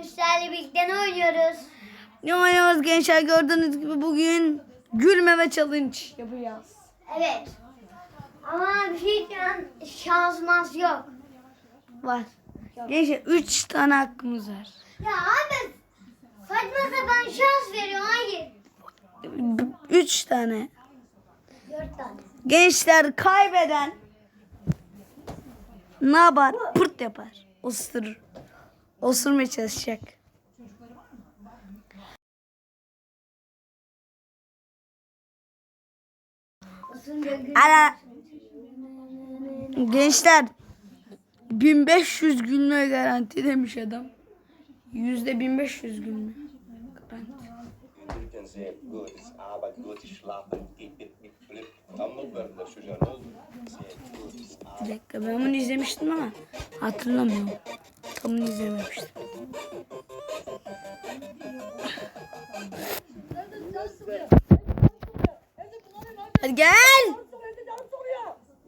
Bugün sizlerle birlikte ne oynuyoruz? Ne oynuyoruz gençler gördüğünüz gibi bugün gülmeme challenge yapacağız. Evet. Ama bir şey şansımız yok. Var. Gençler 3 tane hakkımız var. Ya abi saçma sapan şans veriyor. Hayır. 3 tane. Dört tane. Gençler kaybeden ne yapar? Pırt yapar. Osurur. Osurmaya çalışacak. Ara. Gençler 1500 günlüğe garanti demiş adam. Yüzde 1500 günlüğe garanti. Bir dakika ben bunu izlemiştim ama hatırlamıyorum. Tam bunu izlememiştim. Hadi gel.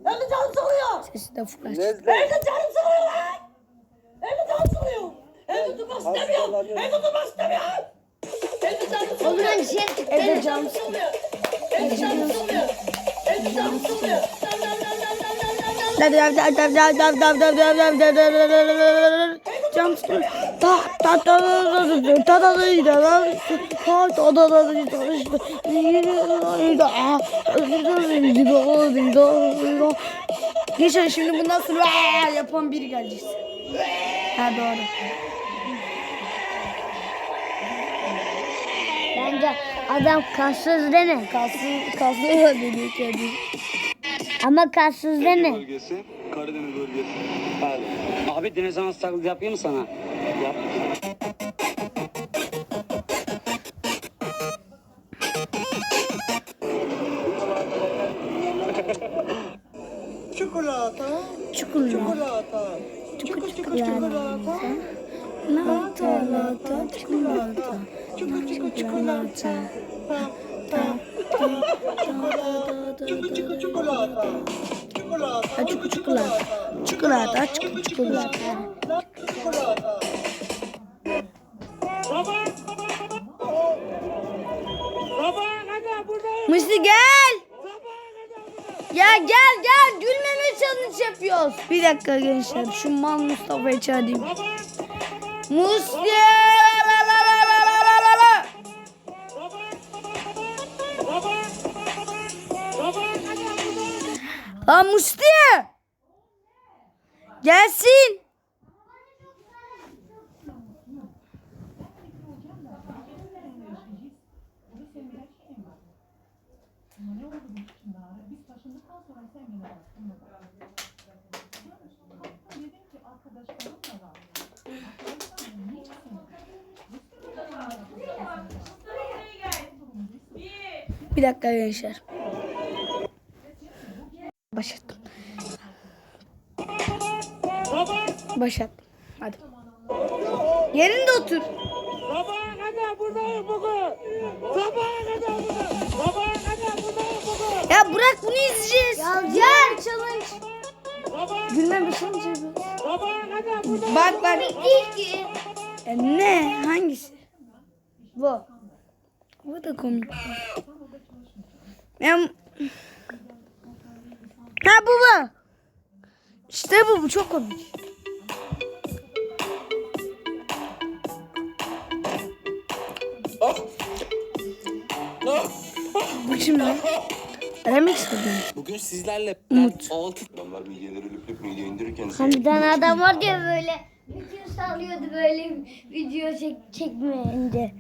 Evde can soruyor. Sesi de full aç. Evde canım soruyor lan. Evde can soruyor. Evde durmak istemiyorum. Evde durmak istemiyorum. Evde canım soruyor. zaman dışarı çık. Evde cam soruyor. Evde canım soruyor. Evde canım soruyor. Cam ta ta ta ta ta ta ta Geçen şimdi bundan sonra yapan biri gelecek. Ha doğru. Bence adam kassız değil mi? Kaslı kaslı da dedi kendi. Ama kassız değil mi? bölgesi, Karadeniz bölgesi. Abi, anası taklidi yapayım sana? Yap. Çikolata. Çikolata. Çikolata. Çikolata. Lata lata çikolata. Çikolata. Çikolata. Çikolata. Çikolata. Çikolata. Çikolata çikolata, çikolata, çikolata. Mısli gel. Ya gel gel gülmeme challenge yapıyoruz. Bir dakika gençler şu mal Mustafa'yı çağırayım. Musli. Lan Musti. Gelsin. Bir dakika gençler. Başlattım. Başlattım. Hadi. Yerinde otur. Sabaha kadar buradayım bugün. Sabaha kadar buradayım. Sabaha kadar buradayım bugün. Ya bırak bunu izleyeceğiz. Ya gel challenge. Gülmem bir şey mi yapıyoruz? Sabaha kadar buradayım. Bak bak. Değil ki. Ya ne? Hangisi? Bu. Bu da komik. Ya... Ha bu bu. İşte bu. Bu çok komik. şimdi lan. Demek istedim. Bugün sizlerle ben altı... Adamlar bilgileri lüp lüp midye indirirken... Hamdan şey- adam var diye böyle video sallıyordu böyle video çek çekmeyince.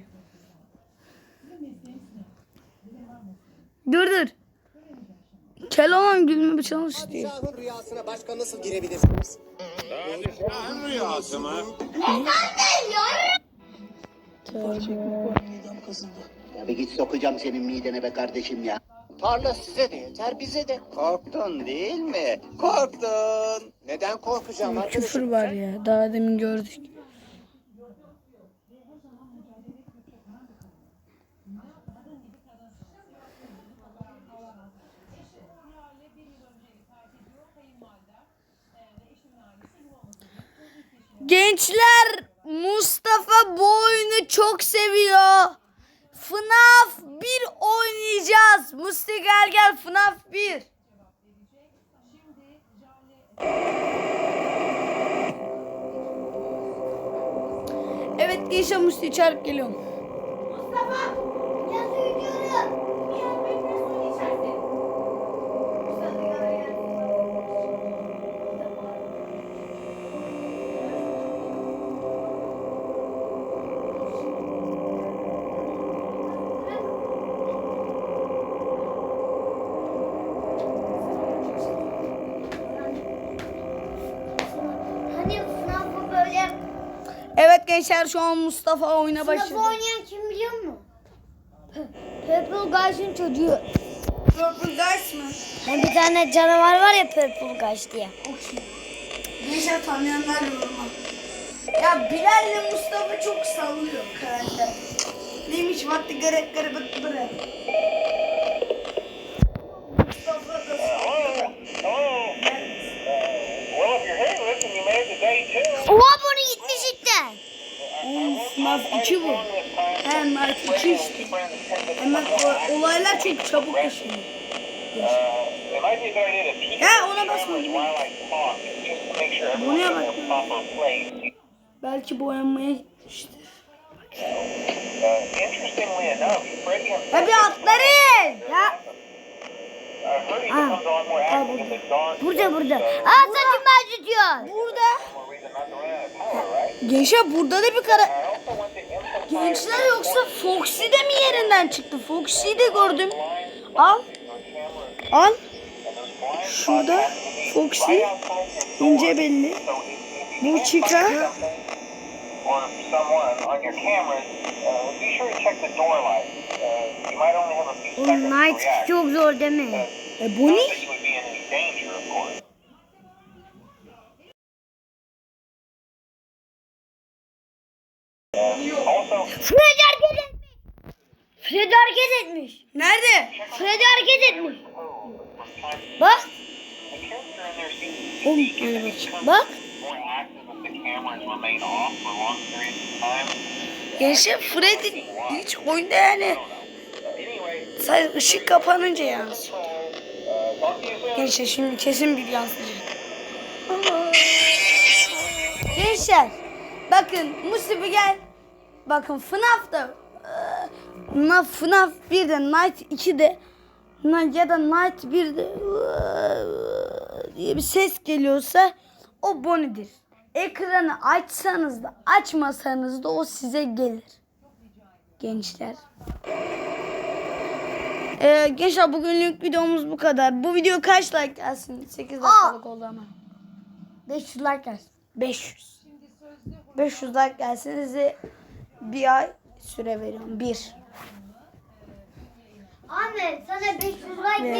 Dur dur. Kel olan gülme çalış diyor. Padişahın rüyasına başka nasıl girebilirsiniz? Padişahın rüyası mı? Ne sanıyorsun? Tövbe. Nidam kazındı. Ya bir git sokacağım senin midene be kardeşim ya. Tarla size de yeter bize de. Korktun değil mi? Korktun. Neden korkacağım arkadaşım? Küfür var ya. Daha demin gördük. Gençler Mustafa bu oyunu çok seviyor. FNAF 1 oynayacağız. Musti gel gel FNAF 1. Evet gençler Musti'yi çağırıp geliyorum. Evet gençler şu an Mustafa oyuna başladı. oynayan kim biliyor musun? Purple Guys'ın çocuğu. Purple Guys mı? Hani bir tane canavar var ya Purple Guys diye. Gençler tanıyanlar yoruma. Ya Bilal ile Mustafa çok sallıyor karakter. Neymiş vakti garip garip garip. Mustafa da sallıyor. Well, if you're here, listen, you made it to day gitmiş işte. Oğlum FNAF 2 bu. He Night 2 işte. Hemen olaylar çok çabuk yaşanıyor. Ya ona basma. cameras while I talk, just to make sure Buraya bak. Belki boyanmaya and Ya bir atların. Ya. Freddy becomes a lot more active in the dark. Burada burada. Aa saçımı acıtıyor. Burada. Gençler burada da bir kara... Gençler yoksa Foxy de mi yerinden çıktı? Foxy'yi de gördüm. Al. Al. Şurada Foxy. ince belli. Bu Chica. or someone on your cameras, uh, be Fred hareket etmiş. Nerede? Fred hareket etmiş. Bak. Oğlum bak. Gençler Freddy hiç oyunda yani sadece ışık kapanınca yansıyor. uh. Gençler şimdi kesin bir yansıyacak. Gençler bakın Musibi gel. Bakın FNAF'ta FNAF 1'de Night 2'de na- ya da Night 1'de eee, diye bir ses geliyorsa o Bonnie'dir. Ekranı açsanız da açmasanız da o size gelir. Gençler. Ee, gençler bugünlük videomuz bu kadar. Bu video kaç like gelsin? 8 dakikalık oldu ama. 500 like gelsin. 500. 500 like gelsin size bir ay süre veriyorum. Bir. Ahmet sana 500 like